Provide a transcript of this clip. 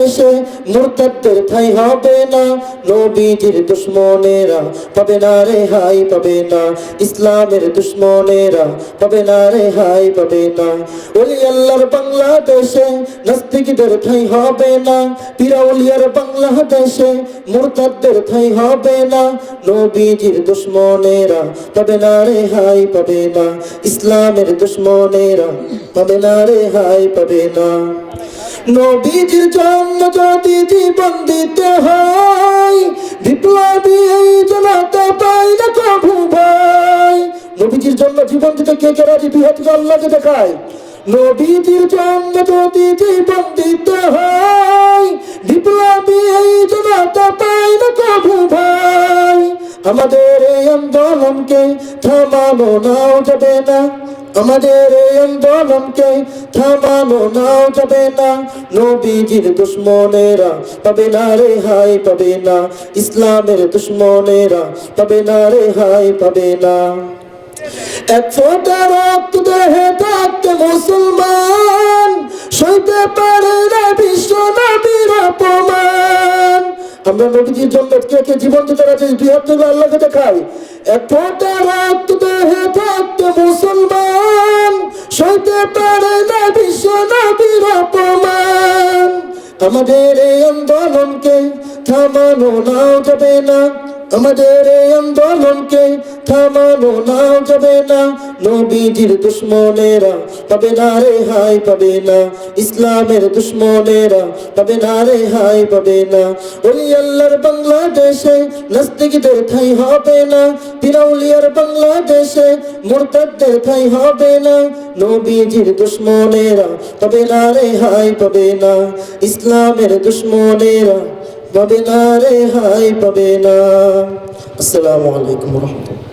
দেশে মুরতাদের ঠাই হবে না। নবীজির দুশ্মনেরা পাবে না রে, হাই পাবে না। ইসলামের দুশ্মনেরা পাবে না রে, হাই পাবে না। ওলি আল্লাহর বাংলাদেশে নাস্তিকদের ঠাই হবে না। পিরাউলিয়ার বাংলাদেশে মুরতাদের ঠাই হবে না। নবীজির দুশ্মনেরা পাবে না রে, হাই পাবে না। ইসলামের দুশ্মনেরা পাবে না রে, হাই পাবে না। নবীজির জন্য যদি জীবন দিতে হয়, বিপ্লবী এই জনতা পাই না কভু ভাই। নবীজির জন্য জীবন দিতে কে কে রাজি? হাতে আল্লাহকে দেখায়। নবীজির জন্য যদি জীবন দিতে হয়, বিপ্লবী এই জনতা পাই না কভু ভাই। আমাদের এই আন্দোলনকে থামানো নাও যাবে না। আমাদের এই আন্দোলনকে থামানো নাও যাবে না। নবীজির দুশ্মনেরা পাবে না রে হাই পাবে না। ইসলামের দুশ্মনেরা পাবে না রে হাই পাবে না। এক রক্ত দেহে থাকতে মুসলমান, সইতে পারে না বিশ্ব নবীর অপমান। আমরা নবীজির জন্য কে কে জীবন দিতে রাজি? দুই হাত আল্লাহকে দেখাই। এক ফোঁটা রক্ত দেহে থাকতে মুসলমান সইতে পারে না বিশ্ব অপমান। আমাদের এই আন্দোলনকে থামানো নাও যাবে না। আমাদের এই আন্দোলনকে থামানো নাও যাবে না। নবীজির দুশ্মনেরা পাবে না রে হাই পাবে না। ইসলামের দুশ্মনেরা পাবে না রে হাই পাবে না। ওই আল্লাহর বাংলাদেশে নাস্তিকদের ঠাই হবে না। পিরাউলিয়ার বাংলাদেশে মুরতাদদের ঠাই হবে না। নবীজির দুশ্মনেরা পাবে না রে হাই পাবে না। ইসলামের দুশ্মনেরা পাবে না রে হাই পাবে না। আসসালামু আলাইকুম রহমতুল্লাহ।